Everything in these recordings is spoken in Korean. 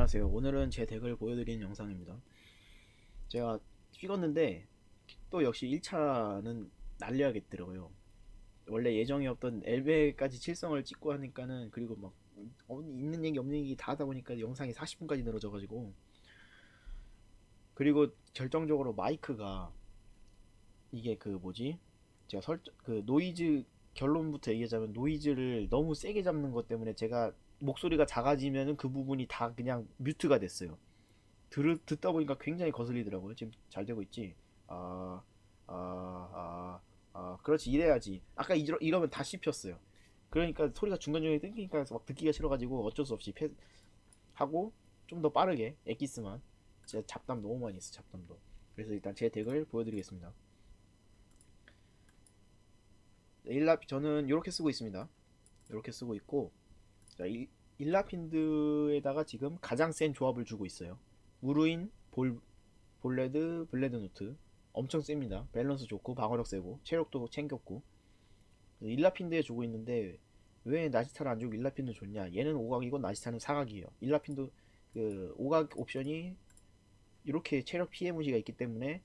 안녕하세요. 오늘은 제 덱을 보여드리는 영상입니다. 제가 찍었는데 또 역시 1차는 날려야겠더라고요. 원래 예정이 없던 엘베까지 칠성을 찍고 하니까는 그리고 막 어, 있는 얘기 없는 얘기 다 하다 보니까 영상이 40분까지 늘어져가지고 그리고 결정적으로 마이크가 이게 그 뭐지? 제가 설정 그 노이즈 결론부터 얘기하자면 노이즈를 너무 세게 잡는 것 때문에 제가 목소리가 작아지면은 그 부분이 다 그냥 뮤트가 됐어요. 들, 듣다 보니까 굉장히 거슬리더라고요. 지금 잘 되고 있지? 아, 아, 아, 아, 그렇지. 이래야지. 아까 이러, 이러면 다 씹혔어요. 그러니까 소리가 중간중간에 끊기니까 막 듣기가 싫어가지고 어쩔 수 없이 패, 하고 좀 더 빠르게 엑기스만 진짜 잡담 너무 많이 했어 잡담도. 그래서 일단 제 덱을 보여드리겠습니다. 일라 저는 이렇게 쓰고 있습니다. 이렇게 쓰고 있고 자, 일, 일라핀드에다가 지금 가장 센 조합을 주고 있어요. 우루인, 볼, 볼레드, 블레드노트 엄청 셉니다. 밸런스 좋고 방어력 세고 체력도 챙겼고 일라핀드에 주고 있는데 왜 나지타를 안 주고 일라핀드 줬냐? 얘는 오각이고 나지타는 사각이에요. 일라핀드 그 오각 옵션이 이렇게 체력 피해 무시가 있기 때문에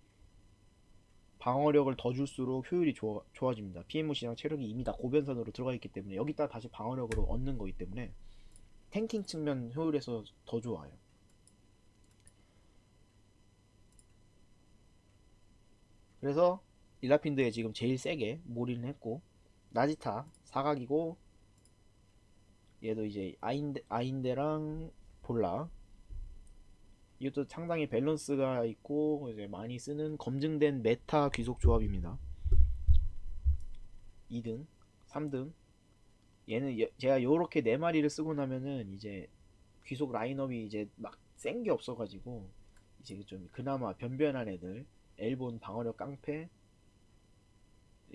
방어력을 더 줄수록 효율이 좋아, 좋아집니다. PM 무시랑 체력이 이미 다 고변선으로 들어가 있기 때문에 여기다 다시 방어력으로 얻는 거기 때문에 탱킹 측면 효율에서 더 좋아요. 그래서 일라핀드에 지금 제일 세게 몰이는 했고 나지타 사각이고 얘도 이제 아인데 아인데랑 볼라 이것도 상당히 밸런스가 있고 이제 많이 쓰는 검증된 메타 귀속 조합입니다. 2등, 3등. 얘는 여- 제가 요렇게 네 마리를 쓰고 나면은 이제 귀속 라인업이 이제 막 센 게 없어가지고 이제 좀 그나마 변변한 애들 엘본 방어력 깡패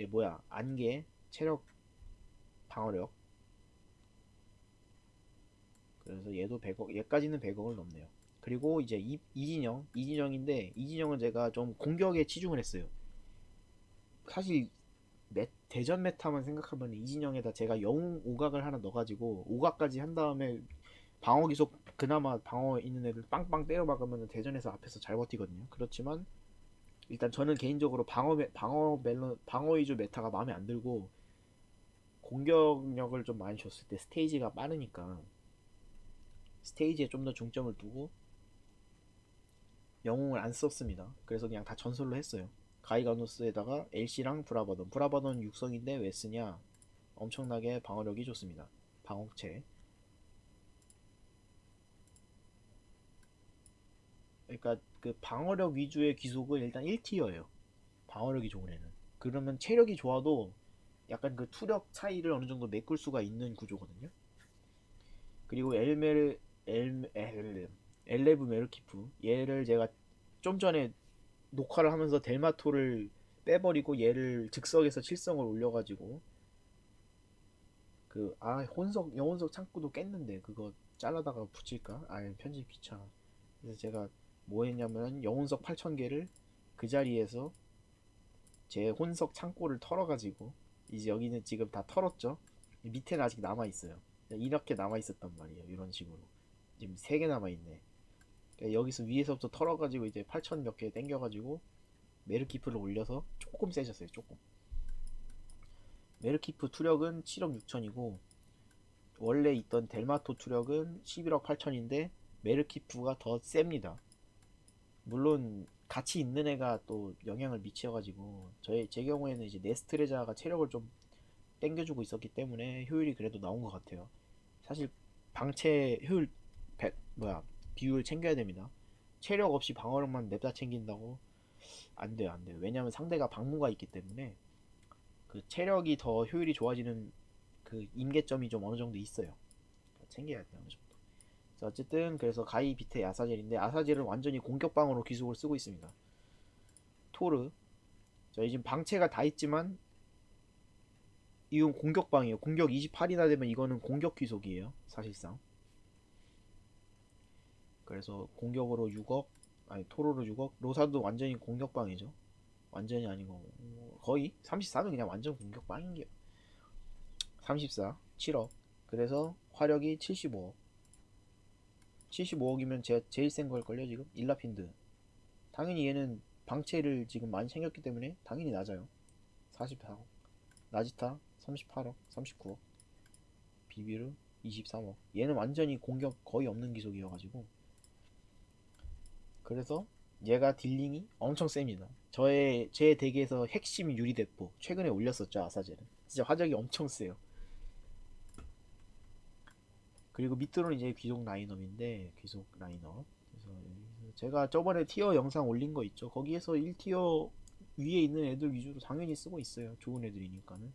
얘 뭐야 안개 체력 방어력 그래서 얘도 100억 얘까지는 100억을 넘네요. 그리고 이제 이, 이진영 이진영인데 이진영은 제가 좀 공격에 치중을 했어요. 사실 메- 대전 메타만 생각하면 이진영에다 제가 영웅 오각을 하나 넣어가지고 오각까지 한 다음에 방어 기속 그나마 방어 있는 애들 빵빵 때려 막으면 대전에서 앞에서 잘 버티거든요. 그렇지만 일단 저는 개인적으로 방어 메- 방어 멜론 방어 위주 메타가 마음에 안 들고 공격력을 좀 많이 줬을 때 스테이지가 빠르니까 스테이지에 좀 더 중점을 두고 영웅을 안 썼습니다. 그래서 그냥 다 전설로 했어요. 가이가노스에다가 엘시랑 브라바돈. 브라바돈 육성인데 왜 쓰냐? 엄청나게 방어력이 좋습니다. 방어체. 그러니까 그 방어력 위주의 기속은 일단 1티어예요. 방어력이 좋은 애는. 그러면 체력이 좋아도 약간 그 투력 차이를 어느 정도 메꿀 수가 있는 구조거든요. 그리고 엘메르 엘 엘, 엘레브 메르키프 얘를 제가 좀 전에 녹화를 하면서 델마토를 빼버리고 얘를 즉석에서 칠성을 올려가지고 그 아 혼석 영혼석 창구도 깼는데 그거 잘라다가 붙일까? 아 편집 귀찮아. 그래서 제가 뭐 했냐면 영혼석 8,000개를 그 자리에서 제 혼석 창고를 털어가지고 이제 여기는 지금 다 털었죠. 밑에는 아직 남아 있어요. 이렇게 남아 있었단 말이에요. 이런 식으로 지금 3개 남아 있네. 그러니까 여기서 위에서부터 털어가지고 이제 8천 몇 개 땡겨가지고 메르키프를 올려서 조금 세졌어요. 조금. 메르키프 투력은 7억 6천이고 원래 있던 델마토 투력은 11억 8천인데 메르키프가 더 셉니다. 물론 같이 있는 애가 또 영향을 미쳐가지고 저의 제 경우에는 이제 네스트레자가 체력을 좀 땡겨주고 있었기 때문에 효율이 그래도 나온 것 같아요. 사실 방체 효율 배, 뭐야 비율 챙겨야 됩니다. 체력 없이 방어력만 냅다 챙긴다고 안 돼요, 안 돼요. 왜냐면 상대가 방무가 있기 때문에 그 체력이 더 효율이 좋아지는 그 임계점이 좀 어느 정도 있어요. 챙겨야 돼요, 어느 정도. 자, 어쨌든 그래서 가이 비트 아사젤인데 아사젤은 완전히 공격방으로 기술을 쓰고 있습니다. 토르. 자, 지금 방체가 다 있지만 이건 공격방이에요. 공격 28이나 되면 이거는 공격 귀속이에요. 사실상. 그래서 공격으로 6억, 아니 토로로 6억, 로사도 완전히 공격방이죠. 완전히 아니고. 거의 34는 그냥 완전 공격방인 게. 34, 7억. 그래서 화력이 75억. 75억이면 제 제일 센 걸걸요 지금? 일라핀드. 당연히 얘는 방채를 지금 많이 챙겼기 때문에 당연히 낮아요. 44억. 나지타 38억 39억. 비비르 23억. 얘는 완전히 공격 거의 없는 기속이어가지고 그래서 얘가 딜링이 엄청 셉니다. 저의 제 덱에서 핵심 유리 대포 최근에 올렸었죠 아사제는 진짜 화력이 엄청 세요. 그리고 밑으로는 이제 귀속 라인업인데 귀속 라인업. 그래서 제가 저번에 티어 영상 올린 거 있죠. 거기에서 1티어 위에 있는 애들 위주로 당연히 쓰고 있어요. 좋은 애들이니까는.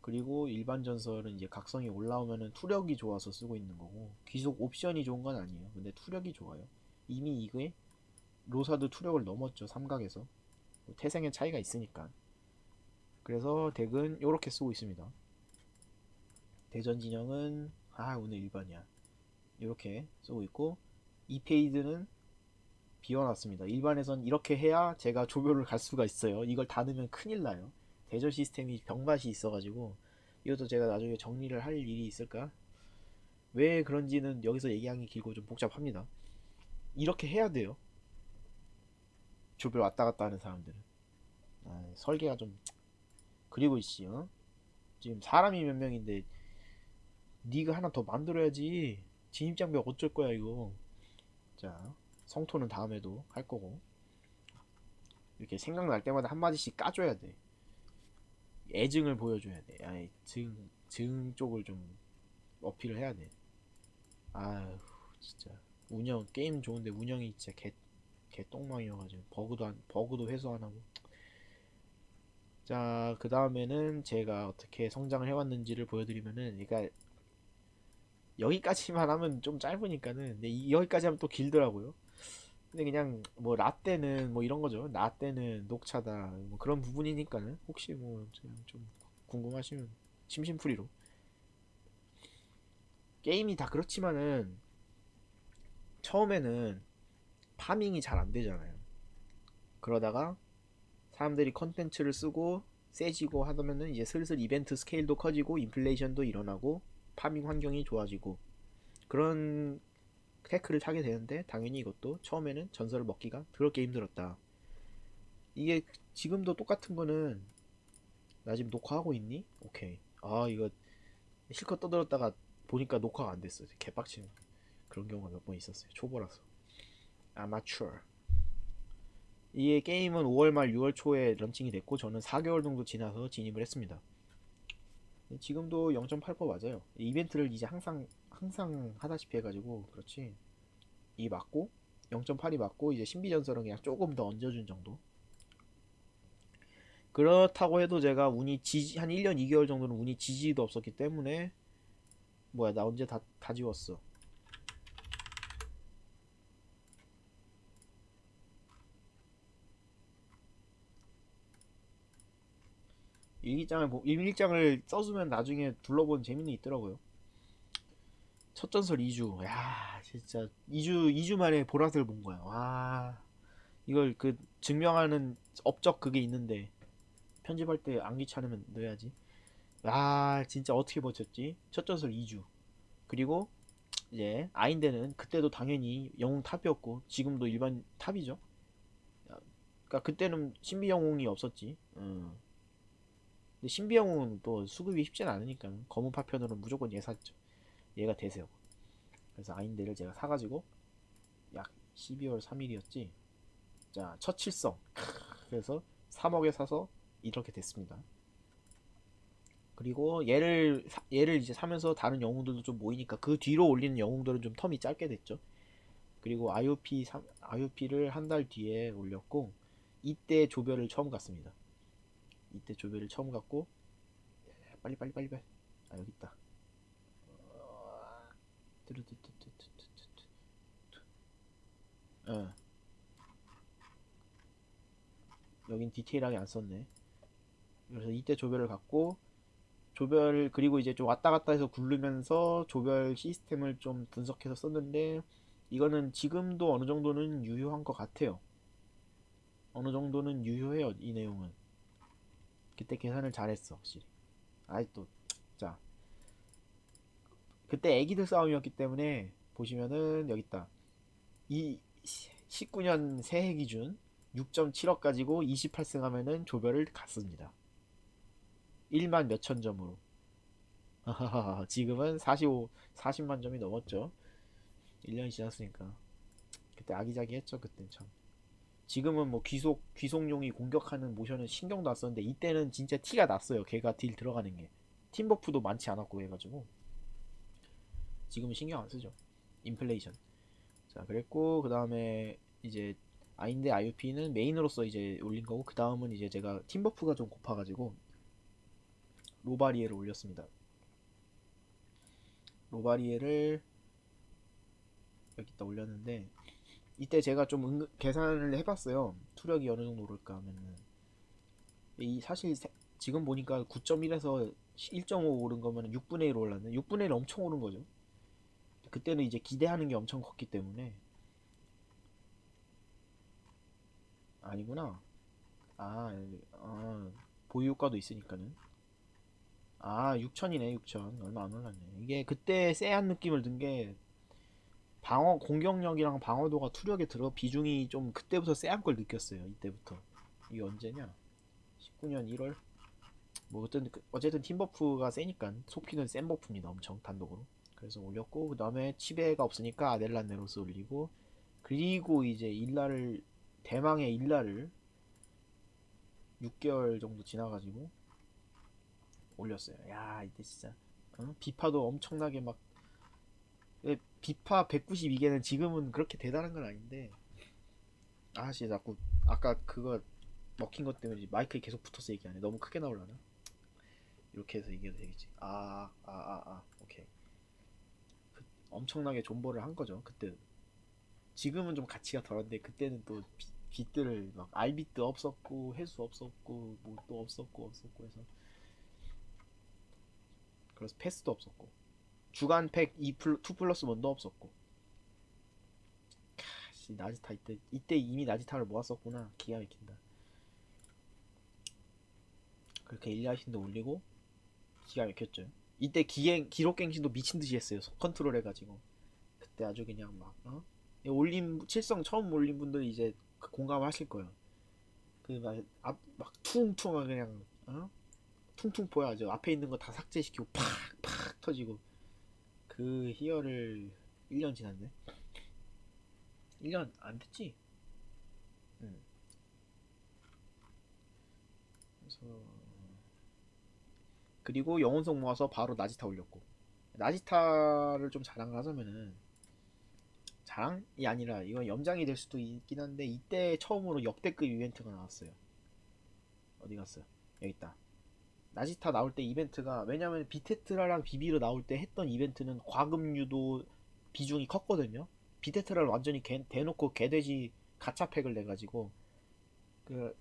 그리고 일반 전설은 이제 각성이 올라오면은 투력이 좋아서 쓰고 있는 거고 귀속 옵션이 좋은 건 아니에요. 근데 투력이 좋아요 이미 이게 로사도 투력을 넘었죠 삼각에서. 태생의 차이가 있으니까. 그래서 덱은 이렇게 쓰고 있습니다. 대전 진영은 아 오늘 1번이야. 이렇게 쓰고 있고 이 페이드는 비워놨습니다. 일반에선 이렇게 해야 제가 조별을 갈 수가 있어요. 이걸 다 넣으면 큰일 나요. 대전 시스템이 병맛이 있어가지고 이것도 제가 나중에 정리를 할 일이 있을까? 왜 그런지는 여기서 얘기하기 길고 좀 복잡합니다 이렇게 해야 돼요. 조별 왔다 갔다 하는 사람들은. 아, 설계가 좀 그리고 어? 지금 사람이 몇 명인데 네가 하나 더 만들어야지. 진입 장벽 어쩔 거야 이거. 자 성토는 다음에도 할 거고. 이렇게 생각날 때마다 한 마디씩 까줘야 돼. 애증을 보여줘야 돼. 아이 증, 증 쪽을 좀 어필을 해야 돼. 아휴 진짜 운영 게임 좋은데 운영이 진짜 개, 개 똥망이어가지고 버그도 안, 버그도 회수 안 하고. 자 그 다음에는 제가 어떻게 성장을 해왔는지를 보여드리면은 그러니까 여기까지만 하면 좀 짧으니까는 근데 이- 여기까지 하면 또 길더라고요. 근데 그냥 뭐 라떼는 뭐 이런 거죠. 라떼는 녹차다. 뭐 그런 부분이니까는 혹시 뭐 좀 궁금하시면 심심풀이로. 게임이 다 그렇지만은 처음에는 파밍이 잘 안 되잖아요 그러다가 사람들이 컨텐츠를 쓰고 세지고 하다면은 이제 슬슬 이벤트 스케일도 커지고 인플레이션도 일어나고 파밍 환경이 좋아지고 그런 테크를 타게 되는데 당연히 이것도 처음에는 전설을 먹기가 더럽게 힘들었다. 이게 지금도 똑같은 거는 나 지금 녹화하고 있니? 오케이. 아 이거 실컷 떠들었다가 보니까 녹화가 안 됐어. 개빡치는 그런 경우가 몇 번 있었어요. 초보라서. 아마추어. 이 게임은 5월 말 6월 초에 런칭이 됐고 저는 4개월 정도 지나서 진입을 했습니다. 지금도 0.8% 맞아요. 이벤트를 이제 항상 항상 하다시피 해가지고 그렇지. 이 맞고 0.8이 맞고 이제 신비 전설은 그냥 조금 더 얹어준 정도. 그렇다고 해도 제가 운이 지지 한 1년 2개월 정도는 운이 지지도 없었기 때문에 뭐야 나 언제 다 다 지웠어. 일기장을 보- 일기장을 써주면 나중에 둘러본 재미는 있더라고요. 첫 전설 2주. 야, 진짜 2주 2주 만에 보라색을 본 거야. 와. 이걸 그 증명하는 업적 그게 있는데 편집할 때 안 귀찮으면 넣어야지. 아, 진짜 어떻게 버텼지? 첫 전설 2주. 그리고 이제 아인데는 그때도 당연히 영웅 탑이었고 지금도 일반 탑이죠. 그러니까 그때는 신비 영웅이 없었지. 음. 근데 신비 영웅은 또 수급이 쉽진 않으니까 검은 파편으로는 무조건 얘 샀죠. 얘가 대세요. 그래서 아인데를 제가 사가지고 약 12월 3일이었지. 자, 첫 칠성. 그래서 3억에 사서 이렇게 됐습니다. 그리고 얘를 사- 얘를 이제 사면서 다른 영웅들도 좀 모이니까 그 뒤로 올리는 영웅들은 좀 텀이 짧게 됐죠. 그리고 IOP 삼- IOP를 한 달 뒤에 올렸고 이때 조별을 처음 갔습니다. 이때 조별을 처음 갔고 빨리 빨리 빨리 빨리 아 여기 있다. 뚜루뚜뚜뚜뚜뚜뚜. 어. 여긴 디테일하게 안 썼네. 그래서 이때 조별을 갔고 조별 그리고 이제 좀 왔다 갔다 해서 굴르면서 조별 시스템을 좀 분석해서 썼는데 이거는 지금도 어느 정도는 유효한 것 같아요. 어느 정도는 유효해요 이 내용은. 그때 계산을 잘했어 확실히. 아이 또 자. 그때 애기들 싸움이었기 때문에 보시면은 여기 있다. 이 19년 새해 기준 6.7억 가지고 28승 하면은 조별을 갔습니다. 1만 몇천 점으로. 지금은 45, 40만 점이 넘었죠. 1년이 지났으니까. 그때 아기자기했죠, 그때 참. 지금은 뭐 귀속, 귀속용이 공격하는 모션은 신경도 안 썼는데 이때는 진짜 티가 났어요. 걔가 딜 들어가는 게. 팀버프도 많지 않았고 해가지고. 지금은 신경 안 쓰죠. 인플레이션. 자, 그랬고, 그 다음에 이제 아인데 IUP는 메인으로서 이제 올린 거고, 그 다음은 이제 제가 팀버프가 좀 고파가지고, 로바리에를 올렸습니다. 로바리에를 여기다 올렸는데, 이때 제가 좀 은- 계산을 해봤어요. 투력이 어느 정도 오를까 하면은. 이 사실 세- 지금 보니까 9.1에서 1.5 오른 거면 6분의 1 올랐네. 6분의 1 엄청 오른 거죠. 그때는 이제 기대하는 게 엄청 컸기 때문에 아니구나. 아, 아 보유 효과도 있으니까는. 아, 6천이네, 6천. 얼마 안 올랐네. 이게 그때 쎄한 느낌을 든 게 방어 공격력이랑 방어도가 투력에 들어 비중이 좀 그때부터 쎄한 걸 느꼈어요. 이때부터. 이게 언제냐? 19년 1월. 뭐 어쨌든 그- 어쨌든 팀 버프가 세니까 소피는 센 버프입니다. 엄청 단독으로. 그래서 올렸고 그 다음에 치베가 없으니까 아델란 네로스 올리고 그리고 이제 일라를 대망의 일라를 6개월 정도 지나가지고 올렸어요. 야 이때 진짜 어? 비파도 엄청나게 막 예, 비파 192개는 지금은 그렇게 대단한 건 아닌데 아씨 자꾸 아까 그거 먹힌 것 때문에 마이크에 계속 붙어서 얘기하네. 너무 크게 나올라나? 이렇게 해서 얘기해도 되겠지. 아, 아, 아, 아, 오케이. 그, 엄청나게 존버를 한 거죠. 그때. 지금은 좀 가치가 덜한데 그때는 또 비, 빗들을 막 알비트 없었고 해수 없었고 뭐 또 없었고 없었고 해서 그래서 패스도 없었고 주간 팩 2 플러, 2 플러스 1도 없었고. 씨 나지타 이때 이때 이미 나지타를 모았었구나. 기가 막힌다. 그렇게 일리아신도 올리고 기가 막혔죠. 이때 기행 기록갱신도 미친 듯이 했어요. 컨트롤 해가지고. 그때 아주 그냥 막 어? 이 올린 칠성 처음 올린 분들이 이제 그 공감하실 거예요. 그막앞막 퉁퉁 그냥 어? 퉁퉁 보여야죠. 앞에 있는 거 다 삭제시키고 팍팍 터지고 그 희열을 1년 지났네. 1년 안 됐지? 응. 그래서 그리고 영혼성 모아서 바로 나지타 올렸고. 나지타를 좀 자랑을 하자면은 자랑이 아니라 이건 염장이 될 수도 있긴 한데 이때 처음으로 역대급 이벤트가 나왔어요. 어디 갔어요? 여기 있다 나지타 나올 때 이벤트가 왜냐면 비테트라랑 비비르 나올 때 했던 이벤트는 과금 유도 비중이 컸거든요. 비테트라를 완전히 개, 대놓고 개돼지 가차팩을 내가지고 그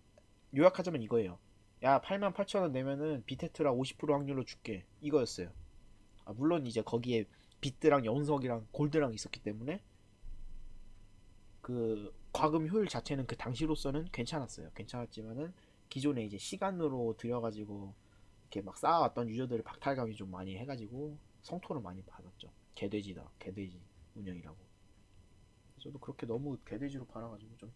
요약하자면 이거예요. 야 88,000원 내면은 비테트라 50% 확률로 줄게. 이거였어요. 아, 물론 이제 거기에 비트랑 연석이랑 골드랑 있었기 때문에 그 과금 효율 자체는 그 당시로서는 괜찮았어요. 괜찮았지만은 기존에 이제 시간으로 들여가지고 이렇게 막 쌓아왔던 유저들을 박탈감이 좀 많이 해가지고 성토를 많이 받았죠 개돼지다 개돼지 운영이라고 저도 그렇게 너무 개돼지로 팔아가지고 좀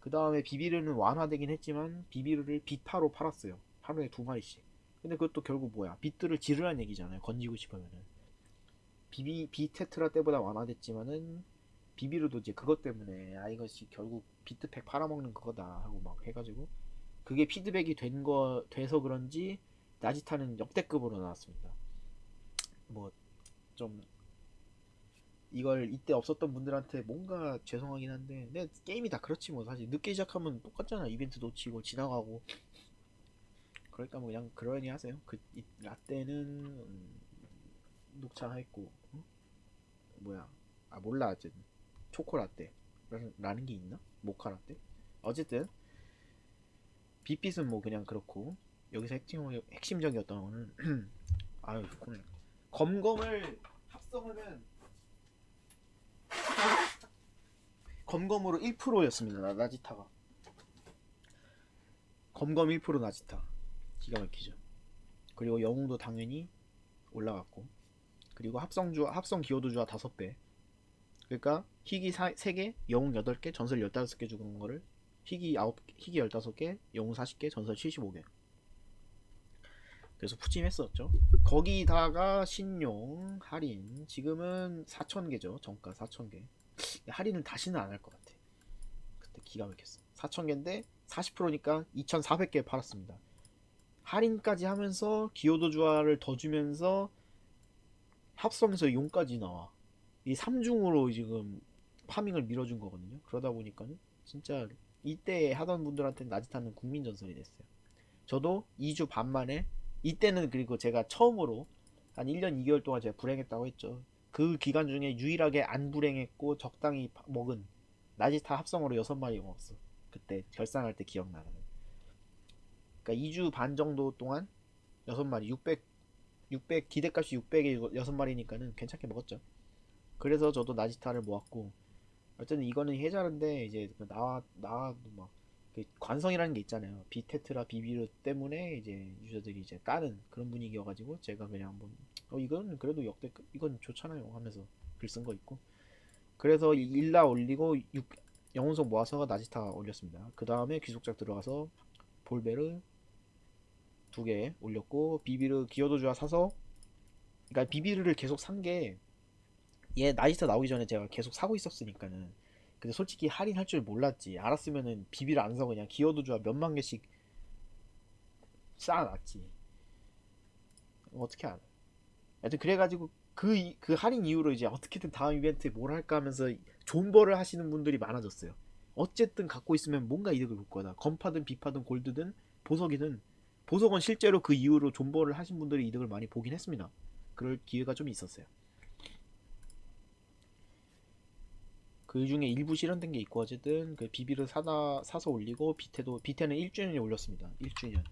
그 다음에 비비르는 완화되긴 했지만 비비르를 비파로 팔았어요. 하루에 두 마리씩. 근데 그것도 결국 뭐야? 비트를 지르란 얘기잖아요. 건지고 싶으면은. 비비 비테트라 때보다 완화됐지만은 비비르도 이제 그것 때문에 아 이것이 결국 비트팩 팔아먹는 그거다 하고 막 해가지고 그게 피드백이 된 거 돼서 그런지 나지타는 역대급으로 나왔습니다. 뭐 좀 이걸 이때 없었던 분들한테 뭔가 죄송하긴 한데 근데 게임이 다 그렇지 뭐. 사실 늦게 시작하면 똑같잖아. 이벤트 놓치고 지나가고. 그러니까 뭐 그냥 그러니 하세요. 그 이, 라떼는 음, 녹차 했고 어? 뭐야. 아 몰라 어쨌든. 초코 라떼. 라는 게 있나? 모카 라떼? 어쨌든 빛빛은 뭐 그냥 그렇고 여기서 핵심, 핵심적이었던 거는 아유 좋구나 검검을 합성하면 검검으로 1%였습니다. 나지타가. 검검 1% 나지타. 기가 막히죠. 그리고 영웅도 당연히 올라갔고. 그리고 합성주 합성 기여도 주와 5배. 그러니까 희귀 3개, 영웅 8개, 전설 15개 죽은 거를 희귀 9, 희귀 15개, 영웅 40개, 전설 75개. 그래서 푸짐했었죠. 거기다가 신용 할인 지금은 4,000개죠. 정가 4,000개. 할인을 다시는 안 할 것 같아. 그때 기가 막혔어. 4,000개인데 40%니까 2,400개 팔았습니다. 할인까지 하면서 기어도 주화를 더 주면서 합성해서 용까지 나와. 이 3중으로 지금 파밍을 밀어준 거거든요. 그러다 보니까는 진짜 이때 하던 분들한테 나지타는 국민 전설이 됐어요. 저도 2주 반 만에 이때는 그리고 제가 처음으로 한 1년 2개월 동안 제가 불행했다고 했죠. 그 기간 중에 유일하게 안 불행했고 적당히 파- 먹은 나지타 합성으로 6마리 먹었어. 그때 결산할 때 기억나는. 그러니까 2주 반 정도 동안 6마리 600 600 기대값이 600에 6마리니까는 괜찮게 먹었죠. 그래서 저도 나지타를 모았고 어쨌든 이거는 해자른데 이제 그 나와 나와 막그 관성이라는 게 있잖아요. 비테트라 비비르 때문에 이제 유저들이 이제 까는 그런 분위기여가지고 제가 그냥 한번 어 이건 그래도 역대 이건 좋잖아요 하면서 글 쓴 거 있고 그래서 이 일라 올리고 6 영혼석 모아서 나지타 올렸습니다. 그 다음에 귀속작 들어가서 볼베르 두 개 올렸고 비비르 기어도주와 사서 그러니까 비비르를 계속 산 게 얘 나지타 나오기 전에 제가 계속 사고 있었으니까는 근데 솔직히 할인할 줄 몰랐지. 알았으면은 비비를 안 사고 그냥 기어도주와 몇만 개씩 쌓아놨지. 어떻게 알아? 하여튼 그래가지고 그, 이- 그 할인 이후로 이제 어떻게든 다음 이벤트에 뭘 할까 하면서 존버를 하시는 분들이 많아졌어요. 어쨌든 갖고 있으면 뭔가 이득을 볼 거다. 건파든 비파든 골드든 보석이든 보석은 실제로 그 이후로 존버를 하신 분들이 이득을 많이 보긴 했습니다. 그럴 기회가 좀 있었어요 그 중에 일부 실현된 게 있고 어쨌든 그 비비를 사다 사서 올리고 비테도 비테는 1주년에 올렸습니다. 1주년.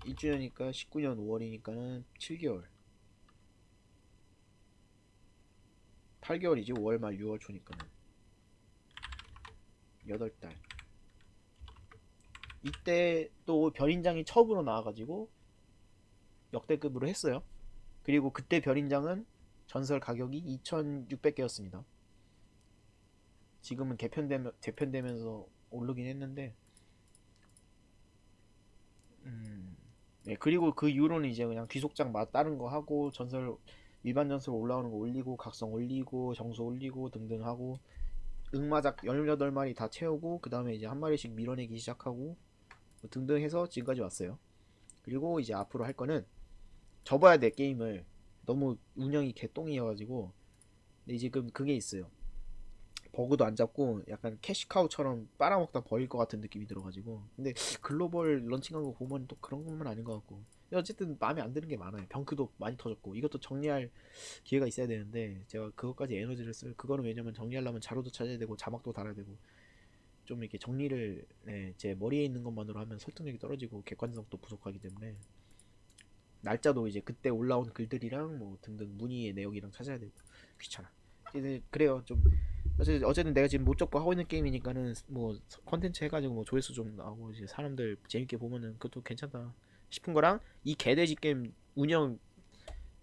1주년이니까 19년 5월이니까는 7개월. 8개월이지 5월 말 6월 초니까는 8달. 이때 또 별인장이 처음으로 나와가지고 역대급으로 했어요. 그리고 그때 별인장은 전설 가격이 2,600개였습니다. 지금은 개편되면 재편되면서 오르긴 했는데, 음, 네, 그리고 그 이후로는 이제 그냥 귀속장 맛 다른 거 하고 전설 일반 전설 올라오는 거 올리고 각성 올리고 정수 올리고 등등 하고 응마작 18마리 다 채우고 그 다음에 이제 한 마리씩 밀어내기 시작하고 뭐 등등 해서 지금까지 왔어요. 그리고 이제 앞으로 할 거는 접어야 돼 게임을 너무 운영이 개똥이어가지고. 근데 지금 그게 있어요. 버그도 안 잡고 약간 캐시카우처럼 빨아먹다 버릴 것 같은 느낌이 들어가지고. 근데 글로벌 런칭한 거 보면 또 그런 것만 아닌 것 같고. 어쨌든 마음에 안 드는 게 많아요. 병크도 많이 터졌고. 이것도 정리할 기회가 있어야 되는데 제가 그것까지 에너지를 쓸 그거는 왜냐면 정리하려면 자료도 찾아야 되고 자막도 달아야 되고. 좀 이렇게 정리를 네, 제 머리에 있는 것만으로 하면 설득력이 떨어지고 객관성도 부족하기 때문에 날짜도 이제 그때 올라온 글들이랑 뭐 등등 문의의 내역이랑 찾아야 되고 귀찮아. 이제 그래요 좀 어쨌든, 어쨌든 내가 지금 못 접고 하고 있는 게임이니까는 뭐 컨텐츠 해가지고 뭐 조회수 좀 나오고 이제 사람들 재밌게 보면은 그것도 괜찮다 싶은 거랑 이 개돼지 게임 운영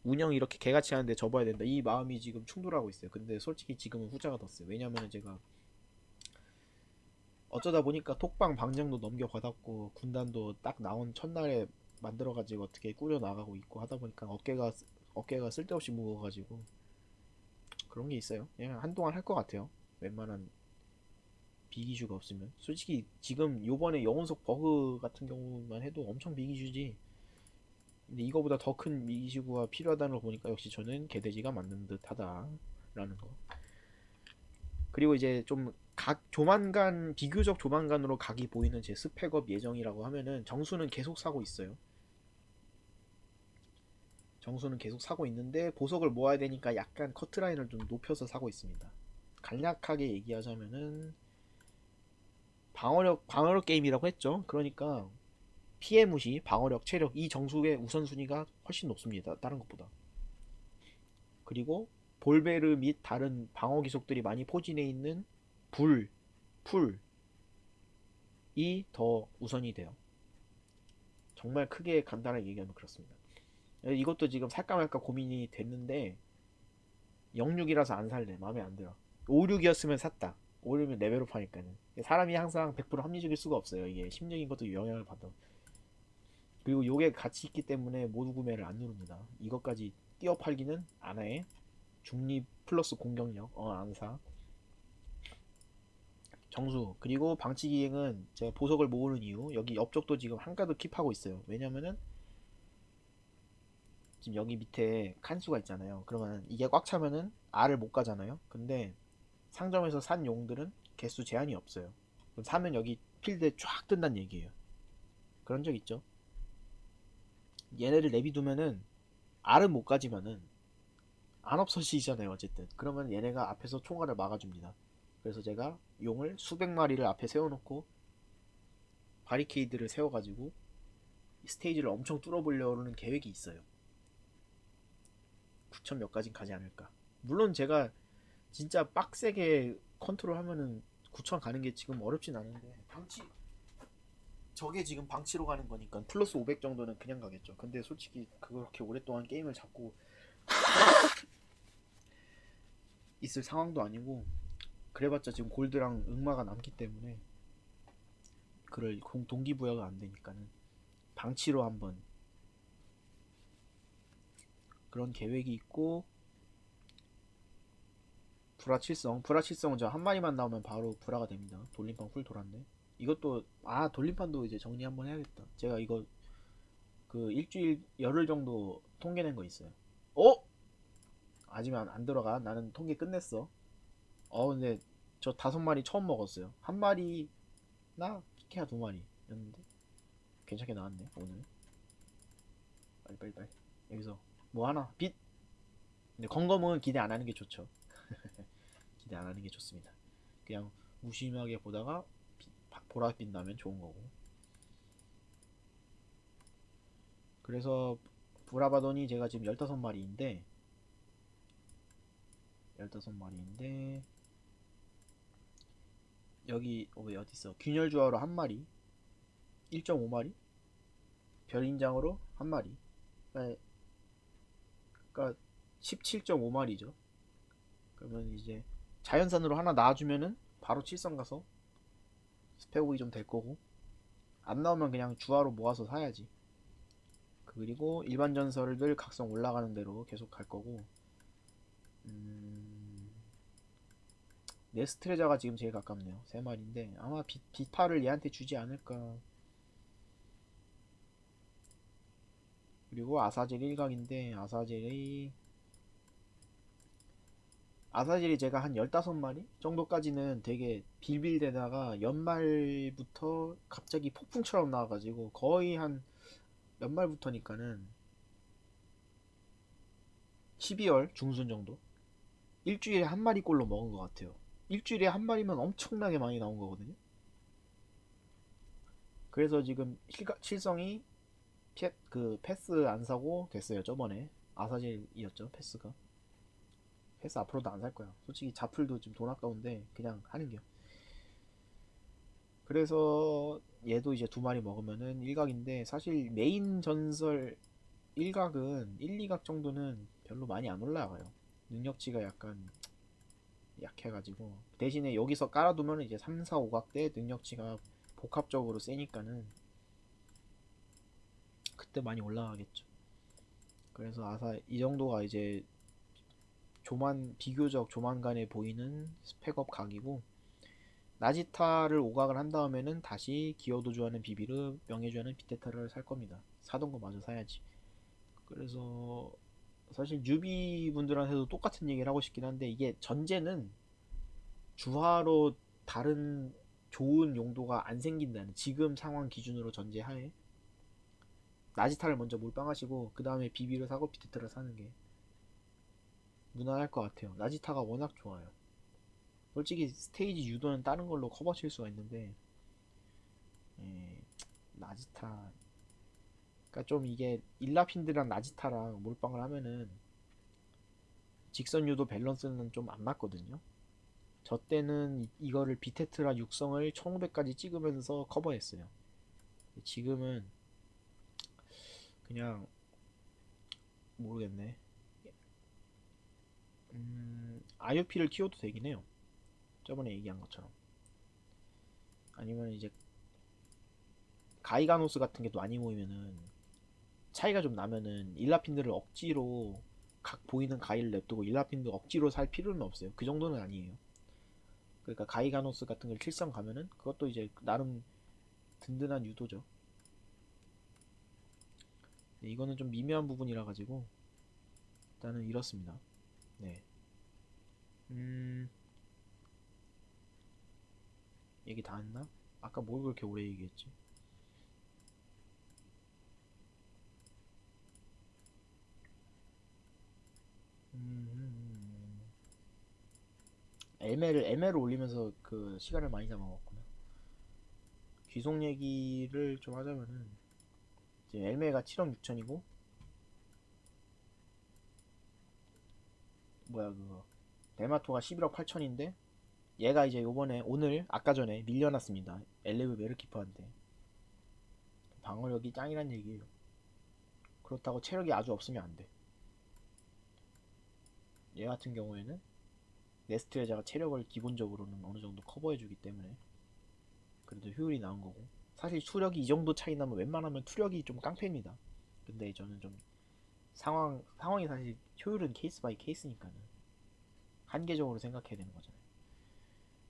운영 이렇게 개같이 하는데 접어야 된다 이 마음이 지금 충돌하고 있어요. 근데 솔직히 지금은 후자가 더 세요. 왜냐면은 제가 어쩌다 보니까 톡방 방장도 넘겨받았고 군단도 딱 나온 첫날에 만들어 가지고 어떻게 꾸려 나가고 있고 하다 보니까 어깨가 어깨가 쓸데없이 무거워 가지고 그런 게 있어요. 그냥 한동안 할 것 같아요. 웬만한 비기슈가 없으면 솔직히 지금 요번에 영혼석 버그 같은 경우만 해도 엄청 비기슈지. 근데 이거보다 더 큰 미기슈가 필요하다는 걸 보니까 역시 저는 개돼지가 맞는 듯 하다라는 거. 그리고 이제 좀 각 조만간 비교적 조만간으로 각이 보이는 제 스펙업 예정이라고 하면은 정수는 계속 사고 있어요. 정수는 계속 사고 있는데 보석을 모아야 되니까 약간 커트라인을 좀 높여서 사고 있습니다. 간략하게 얘기하자면은 방어력 방어력 게임이라고 했죠. 그러니까 피해 무시, 방어력, 체력 이 정수의 우선순위가 훨씬 높습니다. 다른 것보다. 그리고 볼베르 및 다른 방어 기속들이 많이 포진해 있는 불, 풀 이 더 우선이 돼요. 정말 크게 간단하게 얘기하면 그렇습니다. 이것도 지금 살까 말까 고민이 됐는데 06이라서 안 살래. 마음에 안 들어. 56이었으면 샀다. 56이면 레벨업 하니까는. 사람이 항상 100% 합리적일 수가 없어요. 이게 심적인 것도 영향을 받아. 그리고 요게 같이 있기 때문에 모두 구매를 안 누릅니다. 이것까지 띄어 팔기는 안 해. 중립 플러스 공격력. 어, 안 사. 정수. 그리고 방치 기행은 제가 보석을 모으는 이유. 여기 옆쪽도 지금 한가득 킵하고 있어요. 왜냐면은 지금 여기 밑에 칸수가 있잖아요. 그러면 이게 꽉 차면은 R을 못 가잖아요. 근데 상점에서 산 용들은 개수 제한이 없어요. 그럼 사면 여기 필드에 쫙 뜬다는 얘기예요. 그런 적 있죠. 얘네를 내비두면은 R은 못 가지만은 안 없어지잖아요. 어쨌든. 그러면 얘네가 앞에서 총알을 막아줍니다. 그래서 제가 용을 수백 마리를 앞에 세워놓고 바리케이드를 세워가지고 스테이지를 엄청 뚫어보려는 계획이 있어요. 9천 몇 가진 가지 않을까. 물론 제가 진짜 빡세게 컨트롤 하면은 9천 가는 게 지금 어렵진 않은데 방치 저게 지금 방치로 가는 거니까 플러스 500 정도는 그냥 가겠죠. 근데 솔직히 그렇게 오랫동안 게임을 잡고 있을 상황도 아니고 그래봤자 지금 골드랑 응마가 남기 때문에 그럴 공- 동기부여가 안 되니까는 방치로 한번 그런 계획이 있고 불화 칠성 불화 칠성은 저 한 마리만 나오면 바로 불화가 됩니다. 돌림판 풀 돌았네. 이것도 아 돌림판도 이제 정리 한번 해야겠다. 제가 이거 그 일주일 열흘 정도 통계 낸 거 있어요. 어? 아직은 안 들어가? 나는 통계 끝냈어. 어 근데 저 다섯 마리 처음 먹었어요. 한 마리 나 키케야 두 마리였는데? 괜찮게 나왔네 오늘. 빨리 빨리 빨리. 여기서 뭐 하나? 빛? 근데 건검은 기대 안 하는 게 좋죠. 기대 안 하는 게 좋습니다. 그냥 무심하게 보다가 빛- 바- 보랏빛 나면 좋은 거고. 그래서 브라바돈이 제가 지금 15마리인데 15마리인데 여기 어, 왜 어디 있어? 균열 주화로 한 마리? 1.5마리? 별인장으로 한 마리 그러니까 그러니까 17.5마리죠. 그러면 이제 자연산으로 하나 낳아주면은 바로 칠성 가서 스페고기 좀 될 거고 안 나오면 그냥 주화로 모아서 사야지. 그리고 일반 전설들 각성 올라가는 대로 계속 갈 거고 음... 네스트레자가 지금 제일 가깝네요. 세 마리인데 아마 비, 비파를 얘한테 주지 않을까. 그리고 아사젤 1각인데 아사젤이 아사젤이 제가 한 15마리 정도까지는 되게 빌빌대다가 연말부터 갑자기 폭풍처럼 나와가지고 거의 한 연말부터니까는 12월 중순 정도? 일주일에 한 마리 꼴로 먹은 것 같아요. 일주일에 한 마리면 엄청나게 많이 나온 거거든요. 그래서 지금 실성이 패, 그 패스 안 사고 됐어요 저번에. 아사젤이었죠 패스가. 패스 앞으로도 안 살 거야. 솔직히 자풀도 지금 돈 아까운데 그냥 하는 겨 그래서 얘도 이제 두 마리 먹으면은 1각인데 사실 메인 전설 1각은 1, 2각 정도는 별로 많이 안 올라가요. 능력치가 약간 약해가지고. 대신에 여기서 깔아두면 이제 3, 4, 5각 때 능력치가 복합적으로 세니까는 그때 많이 올라가겠죠. 그래서 아사 이 정도가 이제 조만 비교적 조만간에 보이는 스펙업 각이고 나지타를 오각을 한 다음에는 다시 기어도주하는 비비르 명예주하는 비테타를 살 겁니다. 사던 거 마저 사야지. 그래서 사실 뉴비 분들한테도 똑같은 얘기를 하고 싶긴 한데 이게 전제는 주화로 다른 좋은 용도가 안 생긴다는 지금 상황 기준으로 전제하에 나지타를 먼저 몰빵하시고 그 다음에 비비를 사고 비테트를 사는 게 무난할 것 같아요. 나지타가 워낙 좋아요. 솔직히 스테이지 유도는 다른 걸로 커버 칠 수가 있는데 예, 나지타 그러니까 좀 이게 일라핀드랑 나지타랑 몰빵을 하면은 직선 유도 밸런스는 좀 안 맞거든요. 저 때는 이- 이거를 비테트라 육성을 1500까지 찍으면서 커버했어요. 지금은 그냥 모르겠네. 음, IOP를 키워도 되긴 해요. 저번에 얘기한 것처럼. 아니면 이제 가이가노스 같은 게 또 많이 모이면은 차이가 좀 나면은 일라핀들을 억지로 각 보이는 가이를 냅두고 일라핀들 억지로 살 필요는 없어요. 그 정도는 아니에요. 그러니까 가이가노스 같은 걸 킬성 가면은 그것도 이제 나름 든든한 유도죠. 네, 이거는 좀 미묘한 부분이라 가지고 일단은 이렇습니다. 네. 음. 얘기 다 했나? 아까 뭘 그렇게 오래 얘기했지? 음. 엘메를 엘메를 올리면서 그 시간을 많이 잡아먹었구나. 귀속 얘기를 좀 하자면은 지금 엘메가 7억 6천이고 뭐야 그거 델마토가 11억 8천인데 얘가 이제 요번에 오늘 아까 전에 밀려났습니다. 엘레브 메르키퍼한테 방어력이 짱이란 얘기예요. 그렇다고 체력이 아주 없으면 안 돼. 얘 같은 경우에는 네스트레자가 체력을 기본적으로는 어느 정도 커버해주기 때문에 그래도 효율이 나온 거고 사실 투력이 이 정도 차이 나면 웬만하면 투력이 좀 깡패입니다. 근데 저는 좀 상황 상황이 사실 효율은 케이스 바이 케이스니까는 한계적으로 생각해야 되는 거잖아요.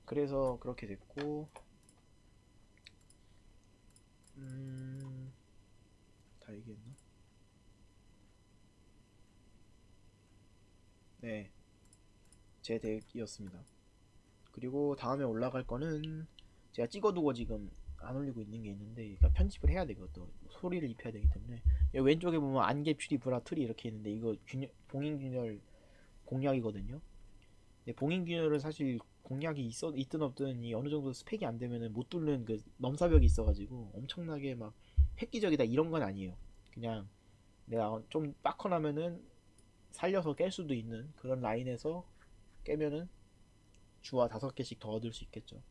그래서 그렇게 됐고 음... 다 얘기했나? 네, 제 덱이었습니다. 그리고 다음에 올라갈 거는 제가 찍어두고 지금 안 올리고 있는 게 있는데 그러니까 편집을 해야 되거든. 소리를 입혀야 되기 때문에 왼쪽에 보면 안개 퓨리 브라 트리 이렇게 있는데 이거 균열, 봉인균열 공략이거든요. 근데 봉인균열은 사실 공략이 있어 있든 없든 이 어느 정도 스펙이 안 되면은 못 뚫는 그 넘사벽이 있어가지고 엄청나게 막 획기적이다 이런 건 아니에요. 그냥 내가 좀 빡커나면은 살려서 깰 수도 있는 그런 라인에서 깨면은 주화 다섯 개씩 더 얻을 수 있겠죠.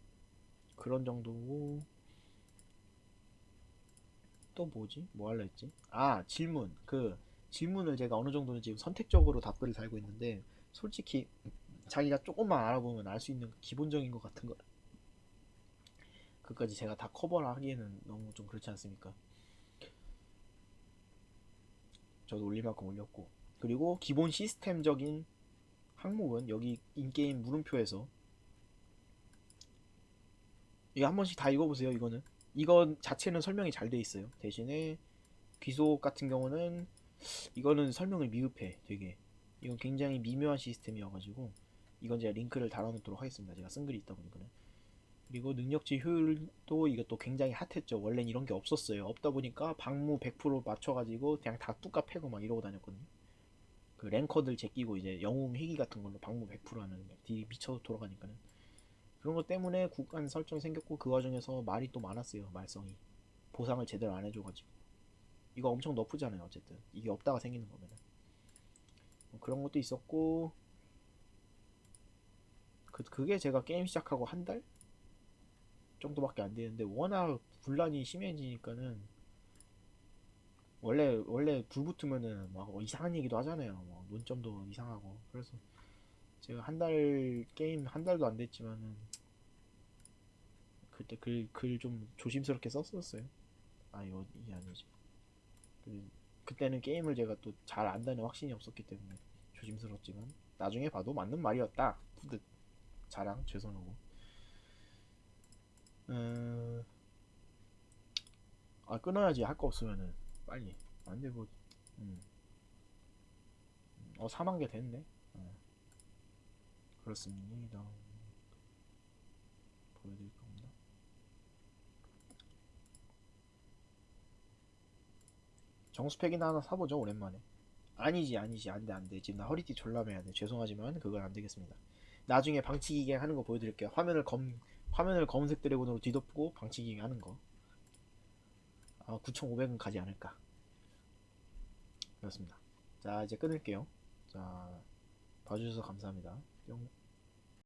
그런 정도고 또 뭐지? 뭐 할라 했지? 아 질문 그 질문을 제가 어느 정도는 지금 선택적으로 답글을 달고 있는데 솔직히 자기가 조금만 알아보면 알 수 있는 기본적인 것 같은 거 그까지 제가 다 커버를 하기에는 너무 좀 그렇지 않습니까? 저도 올릴 만큼 올렸고 그리고 기본 시스템적인 항목은 여기 인게임 물음표에서 이거 한 번씩 다 읽어보세요 이거는 이건 자체는 설명이 잘 돼 있어요. 대신에 귀속 같은 경우는 이거는 설명을 미흡해 되게. 이건 굉장히 미묘한 시스템이어가지고 이건 제가 링크를 달아놓도록 하겠습니다. 제가 쓴 글이 있다 보니까는. 그리고 능력치 효율도 이것도 굉장히 핫했죠. 원래는 이런 게 없었어요. 없다 보니까 방무 100% 맞춰가지고 그냥 다 뚜까 패고 막 이러고 다녔거든요. 그 랭커들 제끼고 이제 영웅 회기 같은 걸로 방무 100% 하는 딜이 미쳐 돌아가니까는 그런 것 때문에 국간 설정이 생겼고 그 과정에서 말이 또 많았어요 말썽이. 보상을 제대로 안 해줘가지고. 이거 엄청 너프잖아요 어쨌든. 이게 없다가 생기는 거면은. 뭐 그런 것도 있었고 그, 그게 제가 게임 시작하고 한 달 정도밖에 안 되는데 워낙 분란이 심해지니까는 원래 원래 불 붙으면은 막 이상한 얘기도 하잖아요. 뭐 논점도 이상하고. 그래서 제가 한 달 게임 한 달도 안 됐지만은 그때 글 글 좀 조심스럽게 썼었어요. 아 이거 이게 아니지. 그 그때는 게임을 제가 또 잘 안다는 확신이 없었기 때문에 조심스럽지만 나중에 봐도 맞는 말이었다. 푸듯 자랑 죄송하고. 음... 아 끊어야지 할 거 없으면은 빨리 안돼 뭐. 음. 어 4만 개 됐네. 어. 그렇습니다. 보여드릴 겁니다. 정수팩이나 하나 사보죠 오랜만에. 아니지 아니지 안돼 안돼 지금 나 허리띠 졸라매야 돼 죄송하지만 그건 안 되겠습니다. 나중에 방치기계 하는 거 보여드릴게요. 화면을 검 화면을 검은색 드래곤으로 뒤덮고 방치기계 하는 거. 아 9,500원 가지 않을까. 그렇습니다. 자 이제 끊을게요. 자 봐주셔서 감사합니다. question